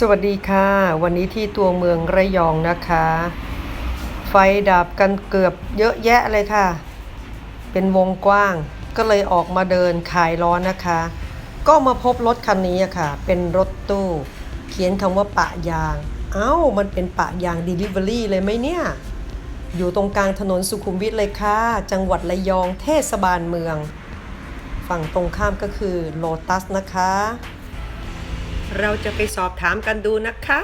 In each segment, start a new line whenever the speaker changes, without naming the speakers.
สวัสดีค่ะ วันนี้ที่ตัวเมืองระยองนะคะ ไฟดับกันเกือบเยอะแยะเลยค่ะ เป็นวงกว้าง ก็เลยออกมาเดินขายร้อนนะคะ ก็มาพบรถคันนี้ค่ะ เป็นรถตู้ เขียนคำว่าปะยาง เอ้า มันเป็นปะยาง Delivery เลยไหมเนี่ย อยู่ตรงกลางถนนสุขุมวิทเลยค่ะ จังหวัดระยองเทศบาลเมือง ฝั่งตรงข้ามก็คือโลตัสนะคะ เราจะไปสอบถามกันดูนะคะ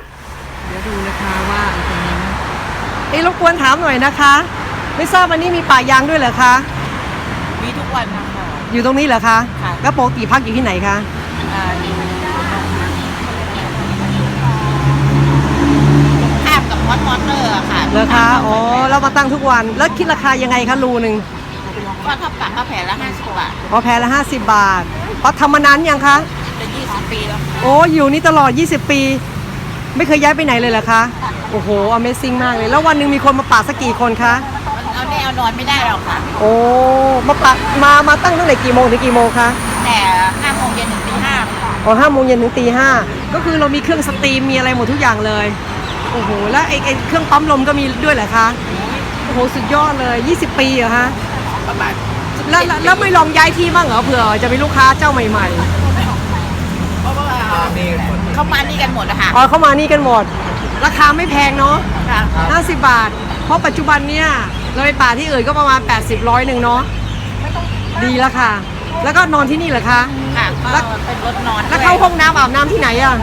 เดี๋ยวดูนะคะว่าไอ้ตรงนี้
เอ้รบกวนถามหน่อยนะคะ ไม่ทราบวันนี้มีป่ายางด้วยเหรอคะ
มีทุกวันนะคะ
อยู่ตรงนี้เหรอคะ
ค่ะ
แล้วปกติพักอยู่ที่ไหนคะ
อ่าอยู่ข้ามกับมอสมอเตอร์อะค่ะ
เหรอคะอ๋อเรามาตั้งทุกวันแล้วคิดราคายังไงคะรูหนึ่ง
ก็ถ้าปักก็แผงละห้าสิบบาท
พอแพรละ 50 บาทเพราะทำมานานยังคะ
จะยี่สิบปีแล้ว
โอ้อยู่นี่ตลอด 20 ปี ไม่เคยย้ายไปไหนเลยเหรอคะ โอ้โห Amazing มากเลย แล้ววันหนึ่งมีคนมาปาสักกี่คนคะ
มันเอาแน่เอานอนไม่ได้หรอกค่ะ
โอ้ มาปามามาตั้งตั้งแต่กี่โมงถึงกี่โมงคะ
แต่ห้าโมงเย็นถึงตีห้า
อ๋อห้าโมงเย็นถึงตีห้าก็คือเรามีเครื่องสตรีมมีอะไรหมดทุกอย่างเลย โอ้โห แล้วไอ้ไอ้เครื่องปั๊มลมก็มีด้วยเหรอคะ โอ้โห สุดยอดเลย 20 ปีเหรอฮะ
ประมาณ
แล้วแล้วแล้วไม่ลองย้ายที่บ้างเหรอเผื่อจะมีลูกค้าเจ้าใหม่
เพราะว่า เขามานี่กันหมดอะค่ะ
ๆอ๋อเข้ามานี่กันหมด ราคาไม่แพงเนาะ
ค่ะ
50 บาท เพราะปัจจุบันเนี่ยเราไปป่าที่อื่นก็ประมาณ 80ร้อยหนึ่งเนาะดีแล้วค่ะ แล้วก็นอนที่นี่เหรอคะ
ค่ะก็เป็นรถนอน
แล้ว
ด้วย
เข้าห้องน้ำอาบน้ำที่ไหนอะ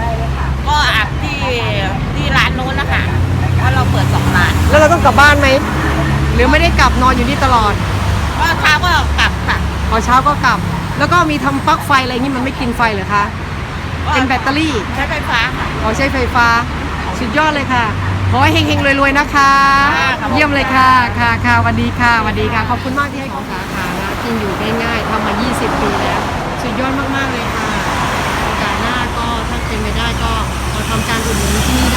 ก็อาบที่ที่ร้านนู้นนะคะเพราะเราเปิดสองร้าน
แล้วเราต้องกลับบ้านไหมหรือไม่ได้กลับนอนอยู่นี่ตลอด
ก็เช้าก็กลับค่ะ
พอเช้าก็กลับ แล้วก็มีทำปลั๊กไฟอะไรอย่างนี้มันไม่กินไฟเหรอคะ เป็นแบตเตอรี่
ใช้ไฟฟ้าค่ะ
ขอใช้ไฟฟ้า สุดยอดเลยค่ะ ขอให้เฮงๆรวยๆนะคะ เยี่ยมเลยค่ะ ค่ะค่ะวันดีค่ะวันดีค่ะ ขอบคุณมากที่ให้ของขาขานะกินอยู่ง่ายๆทำมา 20 ปีแล้ว สุดยอดมากๆเลยค่ะ โอกาสหน้าก็ถ้าเป็นไปได้ก็มาทำการอุดหนุนที่นี่ได้